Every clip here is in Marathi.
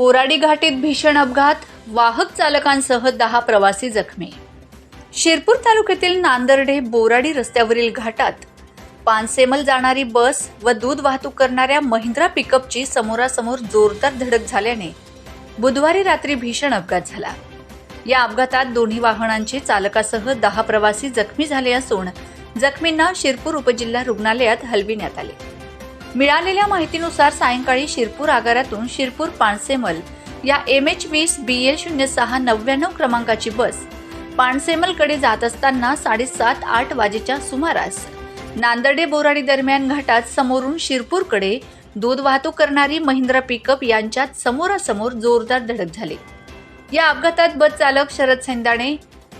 बोराडी घाटीत भीषण अपघात वाहक चालकांसह दहा प्रवासी जखमी. शिरपूर तालुक्यातील नांदर्डे बोराडी रस्त्यावरील घाटात पानसेमल जाणारी बस व दूध वाहतूक करणाऱ्या महिंद्रा पिकअपची समोरासमोर जोरदार धडक झाल्याने बुधवारी रात्री भीषण अपघात झाला. या अपघातात दोन्ही वाहनांचे चालकासह दहा प्रवासी जखमी झाले असून जखमींना शिरपूर उपजिल्हा रुग्णालयात हलविण्यात आले. मिळालेल्या माहितीनुसार सायंकाळी शिरपूर आगारातून शिरपूर पाणसेमल या एम एच वीस बी एल शून्य सहा नव्याण्णव क्रमांकाची बस पाणसेमलकडे जात असताना साडेसात आठ वाजेच्या सुमारास नांदडे बोराडी दरम्यान घाटात समोरून शिरपूरकडे दूध वाहतूक करणारी महिंद्रा पिकअप यांच्यात समोरासमोर जोरदार धडक झाली. या अपघातात बस चालक शरद सेंदाणे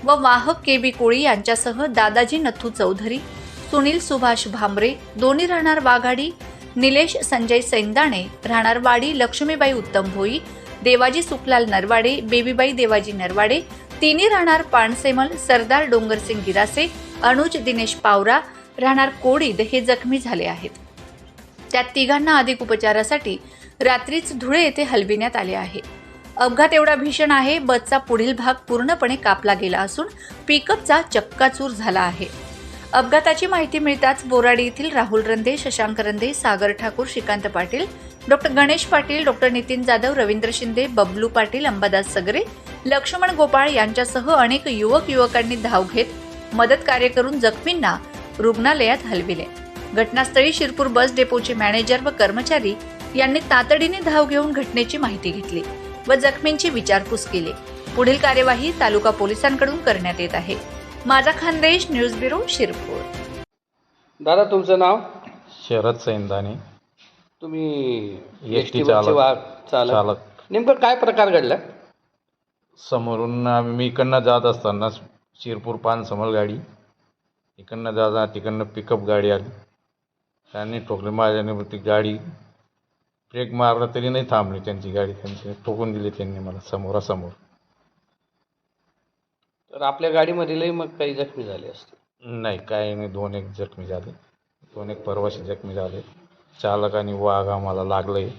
व वाहक के बी कोळी यांच्यासह दादाजी नथू चौधरी सुनील सुभाष भांबरे दोन्ही राहणार वाघाडी निलेश संजय सैंदाणे राहणार वाडी लक्ष्मीबाई उत्तम भोई देवाजी सुखलाल नरवाडे बेबीबाई देवाजी नरवाडे तिन्ही राहणार पाणसेमल सरदार डोंगरसिंग गिरासे अनुज दिनेश पावरा राहणार कोडीद हे जखमी झाले आहेत. त्यात तिघांना अधिक उपचारासाठी रात्रीच धुळे येथे हलविण्यात आले आहे. अपघात एवढा भीषण आहे बसचा पुढील भाग पूर्णपणे कापला गेला असून पिकअपचा चक्काचूर झाला आहे. अपघाताची माहिती मिळताच बोराडी येथील राहुल रंदे शशांक रंदे सागर ठाकूर श्रीकांत पाटील डॉक्टर गणेश पाटील डॉक्टर नितीन जाधव रवींद्र शिंदे बबलू पाटील अंबादास सगरे लक्ष्मण गोपाळ यांच्यासह अनेक युवक युवकांनी धाव घेत मदत कार्य करून जखमींना रुग्णालयात हलविले. घटनास्थळी शिरपूर बस डेपोचे मॅनेजर व कर्मचारी यांनी तातडीने धाव घेऊन घटनेची माहिती घेतली व जखमींची विचारपूस केली. पुढील कार्यवाही तालुका पोलिसांकडून करण्यात येत आहे. माझा खानदेश न्यूज ब्युरो शिरपूर. दादा तुमचं नाव? शरद सैंदाने तुम्ही एस टी चालक. वा चालक. चालक. नेमकं काय प्रकार घडला? समोरून आम्ही मी इकडनं जात असताना शिरपूर पान समल गाडी. इकडनं जाता तिकडनं पिकअप गाडी आली. त्यांनी ठोकली माझ्याने ती गाडी. ब्रेक मारला तरी नाही थांबली त्यांची गाडी. त्यांची ठोकून दिली त्यांनी मला समोरासमोर. तर आपल्या गाडीमधीलही मग काही जखमी झाले असते नाही काही नाही. दोन एक जखमी झाले. दोन एक परवाशी जखमी झाले. चालक आणि वाघ आम्हाला लागलंही